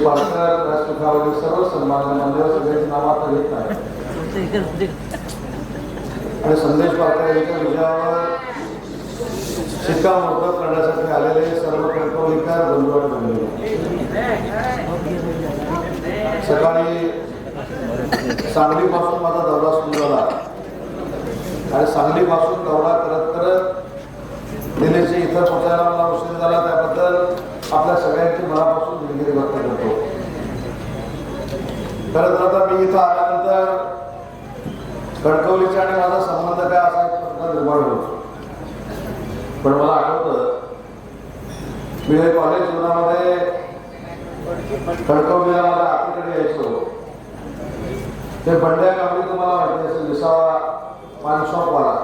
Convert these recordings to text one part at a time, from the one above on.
सर्व सन्मान मंदिर सगळ्यांची नाव आता घेत नाही आणि संदेश पात्र यांच्या विजयावर शिक्कामोर्तब करण्यासाठी आलेले सर्व कणकवलीकर बंधू बनले सकाळी सांगलीपासून माझा दौरा सुरू झाला. आणि सांगलीपासून दौरा करत करत दिल्लीचे इथं पोचायला मला उशीर झाला त्या आपल्या सगळ्यांची मनापासून दिलगिरी व्यक्त करतो खरं तर आता मी इथं आल्यानंतर कणकवलीचा आणि माझा संबंध काय असा एक प्रश्न निर्माण होतो. पण मला आठवतं मी कॉलेज जीवनामध्ये कणकवलीला मला आतीकडे यायचो. ते बंड्या कामडी तुम्हाला माहिती असेल विसावा पानशॉपवाला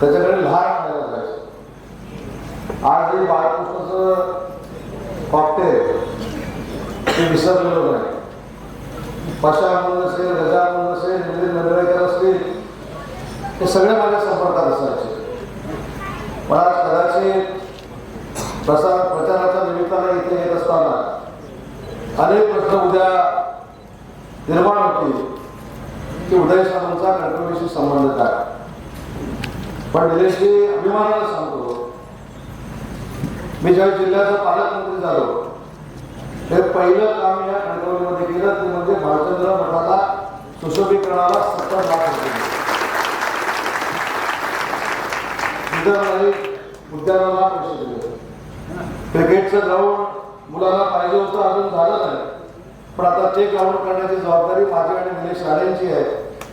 त्याच्याकडे लहान खायला जायचं. आज जे बाळकृष्णाचं कॉकटेल ते विसरलेलं नाही. पशा म्हणून असेल रजा म्हणून असेल मिलिंद नंदरेकर असतील हे सगळे माझ्या संपर्कात असायचे. मला कदाचित प्रसार प्रचाराच्या निमित्ताने इथे येत असताना अनेक प्रश्न उद्या निर्माण होतील की उदय सामंतचा कणकवलीशी संबंध काय? पण निलेशजी अभिमानानं सांगतो मी ज्या जिल्ह्याचा पालकमंत्री झालो हे पहिलं काम या कणकवलीमध्ये केलं. ते म्हणजे भालचंद्र मठाला सुशोभीकरणाला सत्तर लाख रुपये. उद्यानाला पैसे दिले. क्रिकेटचं ग्राउंड मुलांना पाहिजे होतं अजून झालं नाही. पण आता ते ग्राउंड करण्याची जबाबदारी माझी आणि निलेश शाळेंची आहे.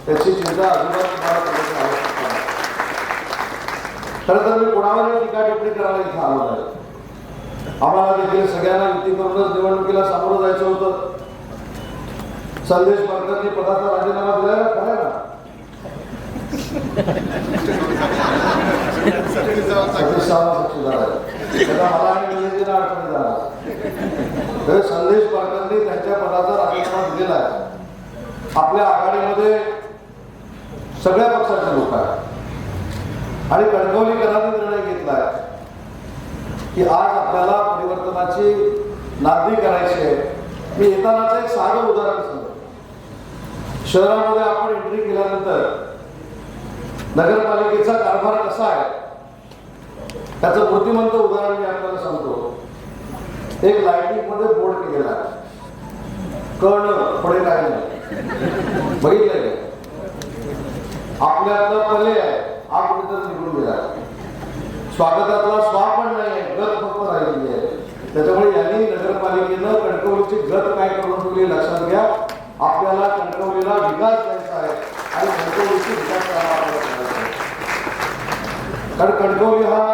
त्याची चिंता अजिबात तुम्हाला करण्याची आवश्यकता खरं तर मी कोणावरही टीका टिप्पणी करायला इथं आलो नाही. आम्हाला देखील सगळ्यांना युती करूनच निवडणुकीला सामोरं जायचं होतं. संदेश पालकरनी पदाचा राजीनामा दिलाय खरं ना? आणि संदेश पालकरनी त्यांच्या पदाचा राजीनामा दिलेला आहे. आपल्या आघाडीमध्ये सगळ्या पक्षाचे लोक आहेत. आणि कणकवलीकरांनी निर्णय घेतलाय की आज आपल्याला परिवर्तनाची नागरी करायची आहे. मी येतानाचं एक साधं उदाहरण सांगतो. शहरामध्ये आपण एंट्री केल्यानंतर नगरपालिकेचा कारभार कसा आहे त्याचं मूर्तिमंत उदाहरण मी आपल्याला सांगतो. एक लाईटिंगमध्ये बोर्ड केलेला आहे. कर्ण पुढे काय नाही. बघितलंय आपल्यातला पले आहे आपण कुठेतरी निघून गेला. स्वागतातला स्वाग पण नाही आहे गत फक्त राहिलेली आहे त्याच्यामुळे यांनी नगरपालिकेनं कणकवलीची गत काय करून ठेवली लक्षात घ्या. आपल्याला कणकवलीला विकास द्यायचा आहे आणि कणकवलीची विकास करावा कारण कणकवली हा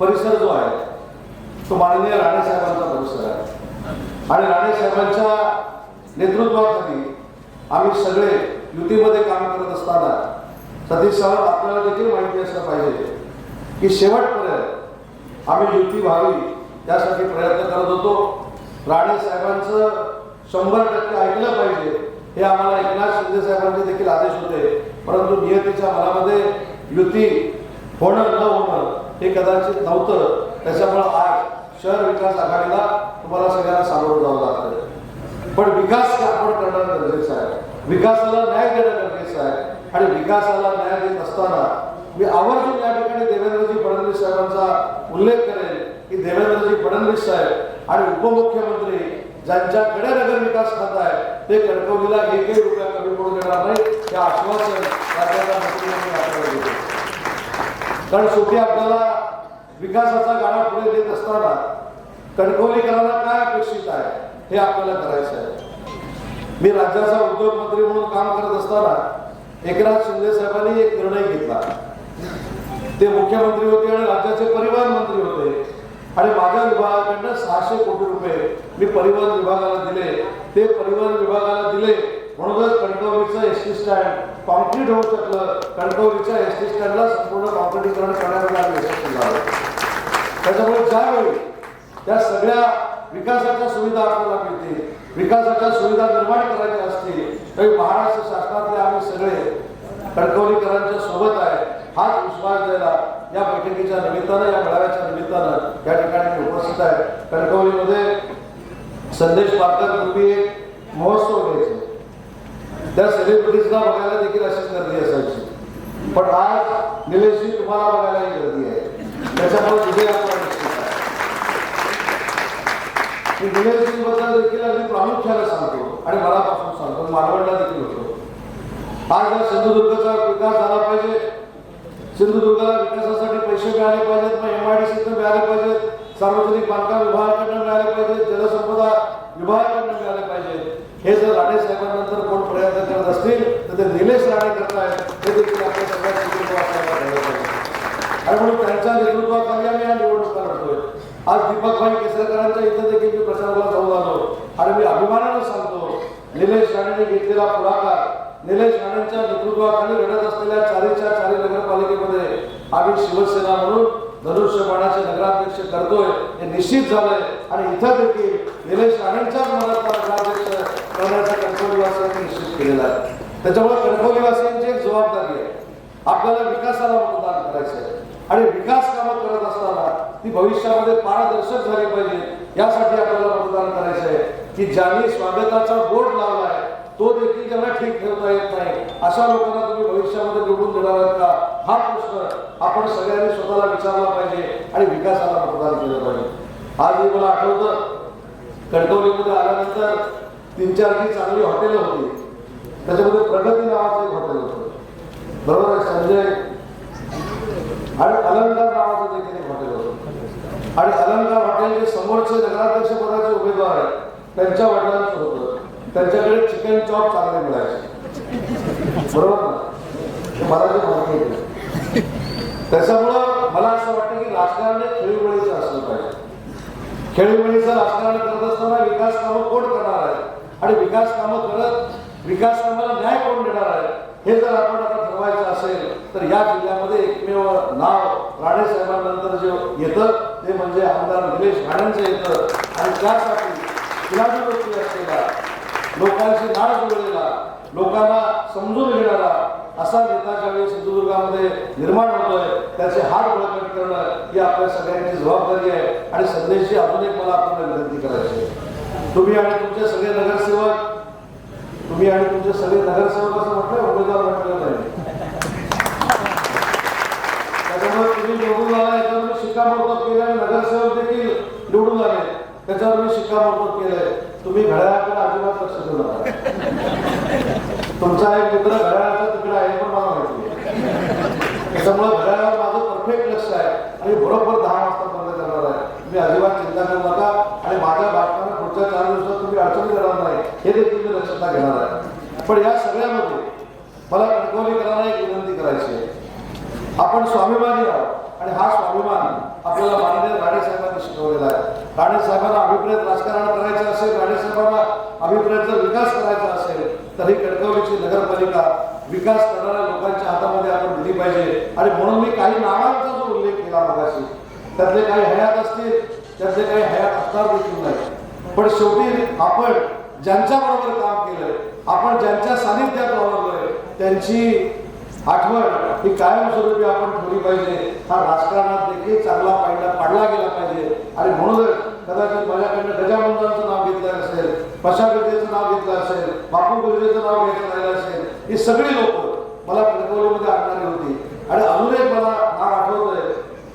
परिसर जो आहे तो माननीय राणे साहेबांचा परिसर आहे. आणि राणे साहेबांच्या नेतृत्वाखाली आम्ही सगळे युतीमध्ये काम करत असताना सतीश साहेब आपल्याला देखील माहिती असलं पाहिजे की शेवटपर्यंत आम्ही युती व्हावी त्यासाठी प्रयत्न करत होतो. राणे साहेबांचं शंभर टक्के ऐकलं पाहिजे. हे आम्हाला एकनाथ शिंदे साहेबांचे देखील आदेश होते. परंतु नियतीच्या मनामध्ये युती होणं न होणं हे कदाचित नव्हतं. त्याच्यामुळं आज शहर विकास आघाडीला तुम्हाला सगळ्यांना सामोरं जावं लागतं पण विकास आपण करणं गरजेचं आहे. विकासाला न्याय देणं गरजेचं आहे. आणि विकासाला न्याय देत असताना मी आवर्जून या ठिकाणी देवेंद्रजी फडणवीस साहेबांचा उल्लेख करेन. की देवेंद्रजी फडणवीस साहेब आणि उपमुख्यमंत्री ज्यांच्याकडे नगर विकास खातं आहे ते कणकवलीला एकही रुपया कमी पडून देणार नाही हे आश्वासन राज्याच्या मंत्री आपल्याला दिले. कारण शेवटी आपल्याला विकासाचा गाडा पुढे देत असताना कणकवलीकरांना काय अपेक्षित आहे हे आपल्याला करायचं आहे. मी राज्याचा उद्योग मंत्री म्हणून काम करत असताना एकनाथ शिंदे साहेबांनी एक निर्णय घेतला. ते मुख्यमंत्री होते आणि राज्याचे परिवहन मंत्री होते. आणि माझ्या विभागाकडनं सहाशे कोटी रुपये मी परिवहन विभागाला दिले. ते परिवहन विभागाला दिले. म्हणूनच कणकवलीचं एस टी स्टँड कॉन्क्रीट होऊ शकलं. कणकवलीच्या एस टी स्टँडला संपूर्ण कॉन्क्रिटीकरण करण्यामध्ये आम्ही यशस्वी झालं त्याच्यामुळे ज्यावेळी त्या सगळ्या विकासाच्या सुविधा आपल्याला मिळतील विकासाच्या सुविधा निर्माण करायच्या असतील तरी महाराष्ट्र शासनातले आम्ही सगळे कणकवलीकरांच्या सोबत आहे हाच विश्वास द्यायला या बैठकीच्या निमित्तानं या मेळाव्याच्या निमित्तानं या ठिकाणी मी उपस्थित आहे. कणकवलीमध्ये संदेश पारकर पूर्वी एक महोत्सव घ्यायचे. त्या सेलिब्रिटीजला बघायला देखील अशीच गर्दी असायची. पण आज निलेशजी तुम्हाला बघायलाही गर्दी आहे. त्याच्यामुळे तिथे आपण निश्चित देखील अगदी प्रामुख्याने सांगतो आणि मनापासून सांगतो. मालवणला देखील होतो. आज जर सिंधुदुर्गचा विकास झाला पाहिजे. सिंधुदुर्गाला विकासासाठी पैसे मिळाले पाहिजेत मग एम आय डी सीतून मिळाले पाहिजेत सार्वजनिक बांधकाम विभागाकडनं मिळाले पाहिजेत जलसंपदा विभागाकडनं मिळाले पाहिजेत. हे जर राणे साहेबांनंतर कोण प्रयत्न करत असतील तर ते निलेश राणे करतायत. हे देखील आपल्या सगळ्या पाहिजे. आणि म्हणून त्यांच्या नेतृत्वाखाली आम्ही या निवडणुका लढतोय. आज दीपकभाई केसरकरांच्या इथं देखील मी प्रचाराला जाऊन आलो. आणि मी अभिमानानं सांगतो निलेश राणेने घेतलेला पुढाकार निलेश राणेंच्या नेतृत्वाखाली घडत असलेल्या चारीच्या चारी नगरपालिकेमध्ये आम्ही शिवसेना म्हणून धनुष्यबाणाचे नगराध्यक्ष करतोय हे निश्चित झालंय. आणि इथं देखील निलेश राणेंच्याच मनातला नगराध्यक्ष करण्याचा कणकवलीवासियांनी निश्चित केलेला आहे. त्याच्यामुळे कणकवलीवासियांची एक जबाबदारी आहे. आपल्याला विकासाला मतदान करायचं आहे आणि विकास कामं करत असताना ती भविष्यामध्ये पारदर्शक झाली पाहिजे. यासाठी आपल्याला मतदान करायचं आहे की ज्यांनी स्वागताचा बोर्ड लावलाय तो देखील त्यांना ठीक ठेवता येत नाही. अशा लोकांना तुम्ही भविष्यामध्ये निवडून देणार आहात का? हा प्रश्न आपण सगळ्यांनी स्वतःला विचारला पाहिजे आणि विकासाला मतदान केलं पाहिजे. आजही मला आठवतं कणकवलीमध्ये आल्यानंतर तीन चार जी चांगली हॉटेलं होती. त्याच्यामध्ये प्रगती नावाचं एक हॉटेल होतं. बरोबर आहे संजय? आणि अलंकार नावाचं देखील एक हॉटेल होतं. आणि अलंकार हॉटेल जे समोरचे नगराध्यक्ष पदाचे उमेदवार आहेत त्यांच्या वडिलांचं होतं. त्यांच्याकडे चिकन चॉप चांगले मिळायचे. बरोबर ना? मला जे माहिती आहे. त्याच्यामुळं मला असं वाटतं की राजकारण हे खेळीमेळीचं असलं पाहिजे. खेळीमेळीचं राजकारण करत असताना विकास कामं कोण करणार आहे आणि विकास कामं करत विकास कामाला न्याय कोण देणार आहे हे जर आपण आता ठरवायचं असेल तर या जिल्ह्यामध्ये एकमेव नाव राणे साहेबांनंतर जे येतं ते म्हणजे आमदार निलेश राणेंचं येतं. आणि त्यासाठी गुलाबी व्यक्ती असलेला लोकांशी नाळ जोडलेला लोकांना समजून घेणारा असा नेता ज्यावेळी सिंधुदुर्गामध्ये निर्माण होतोय त्याचे हात बळकट करणं ही आपल्या सगळ्यांची जबाबदारी आहे आणि संदेशची अजून एक मला आपल्याला विनंती करायची आहे. तुम्ही आणि तुमचे सगळे नगरसेवक तुम्ही आणि तुमचे सगळे नगरसेवक असं म्हटलं उमेदवार म्हटलं नाही. त्याच्यामुळे तुम्ही निवडून आला याच्यावर मी शिक्कामोर्तब केलं आणि नगरसेवक देखील निवडून आले. त्याच्यावर मी शिक्कामोर्तब केलंय. तुम्ही घड्याळाकडे अजिबात लक्ष देऊ नका. तुमचा एक मित्र घड्याळाचा तिकडे आहे पण मला माहिती त्याच्यामुळे घड्याळावर माझं परफेक्ट लक्ष आहे. आणि बरोबर दहा वाजता बंद करणार आहे. तुम्ही अजिबात चिंता करू नका. आणि माझ्या बातम्यांना पुढच्या चार दिवसात तुम्ही अडचणी करणार नाही. हे देखील मी लक्षात घेणार आहे. पण या सगळ्यामध्ये मला कणकवलीकरांना एक विनंती करायची आहे आपण स्वाभिमानी आहोत आणि हा स्वाभिमान आपल्याला माननीय राणे साहेबांनी शिकवलेला आहे राणे अभिप्रेत राजकारण करायचं असेल राणे अभिप्रेतचा विकास करायचा असेल तर ही कणकवलीची नगरपालिका विकास करणाऱ्या लोकांच्या हातामध्ये आपण दिली पाहिजे. आणि म्हणून मी काही नावांचा जो उल्लेख केला मगाशी त्यातले काही हयात असतील त्यातले काही हयात असणार देखील नाही. पण शेवटी आपण ज्यांच्या बरोबर काम केलंय आपण ज्यांच्या सानिध्यात वावरलोय त्यांची आठवण ही कायमस्वरूपी आपण ठेवली पाहिजे. हा राजकारणात देखील चांगला पाहिला पाडला गेला पाहिजे. आणि म्हणूनच कदाचित माझ्याकडनं गजानंदांचं नाव घेतलं असेल पशा नाव घेतलं असेल बापू बिर्देचं नाव घेतलं राहिलं असेल ही सगळी लोक मला कणकवलीमध्ये आणणारी होती. आणि अजून एक मला नाव आठवतंय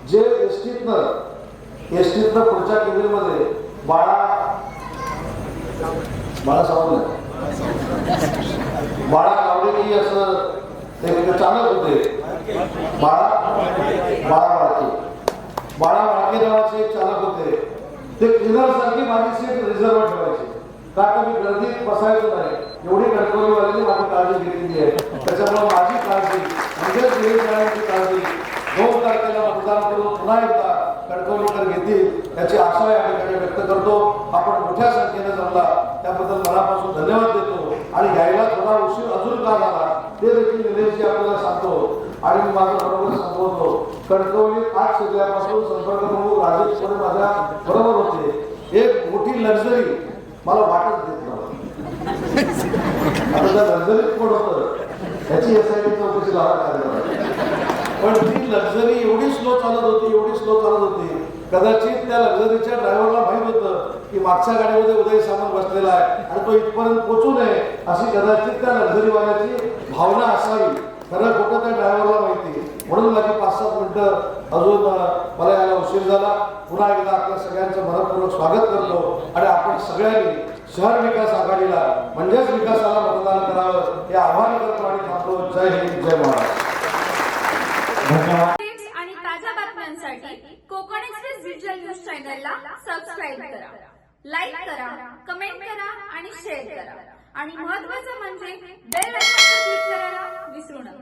जे एसटीतनं एसटीतनं पुढच्या केंद्रीमध्ये बाळा बाळा सावंत. बाळा कावडेकी असं ते चालत होते. बाळा बाळा वाळके बाळा वाळके नावाचे एक चालक होते. ते क्लिनर सारखी माझी सीट रिझर्व ठेवायची. का तर मी गर्दीत बसायचो नाही. एवढी कणकवलीवाल्यांनी माझी काळजी घेतलेली आहे. त्याच्यामुळे माझी काळजी म्हणजेच निवेदनाची काळजी दोन तारखेला मतदान करून पुन्हा एकदा कणकवलीकर घेतील याची आशा या ठिकाणी व्यक्त करतो. आपण मोठ्या संख्येने जमला. त्याबद्दल मनापासून धन्यवाद देतो. आणि घ्यायला थोडा उशीर अजून का झाला ते देखील निलेशजी आपल्याला आणि माझा बरोबर संबोधतो कणकवली आठ शिकल्यापासून संपर्क प्रमुख राजेश कोरे माझ्या बरोबर होते. एक मोठी लक्झरी मला वाटत देत आता त्या लक्झरीत कोण होतं? त्याची एस आय टी चौकशी लावा पण ती लक्झरी एवढी स्लो चालत होती एवढी स्लो चालत होती. कदाचित त्या लक्झरीच्या ड्रायव्हरला माहीत होतं की मागच्या गाडीमध्ये उदय सामंत बसलेला आहे आणि तो इथपर्यंत पोचू नये अशी कदाचित त्या लक्झरीवाल्याची भावना असावी. खरं खोटं त्या ड्रायव्हरला माहिती म्हणून माझी पाच सात मिनिटं अजून मला यायला उशीर झाला. पुन्हा एकदा आपल्या सगळ्यांचं मनपूर्वक स्वागत करतो. आणि आपण सगळ्यांनी शहर विकास आघाडीला म्हणजेच विकासाला मतदान करावं हे आव्हान करतो आणि थांबतो जय हिंद जय महाराष्ट्र. धन्यवाद. आणि ताज्या बातम्यांसाठी कोकण एक्सप्रेस डिजिटल न्यूज चॅनलला सबस्क्राईब करा. लाईक करा कमेंट करा आणि शेअर करा. आणि महत्त्वाचं म्हणजे बेल आयकॉनवर क्लिक करायला विसरू नका.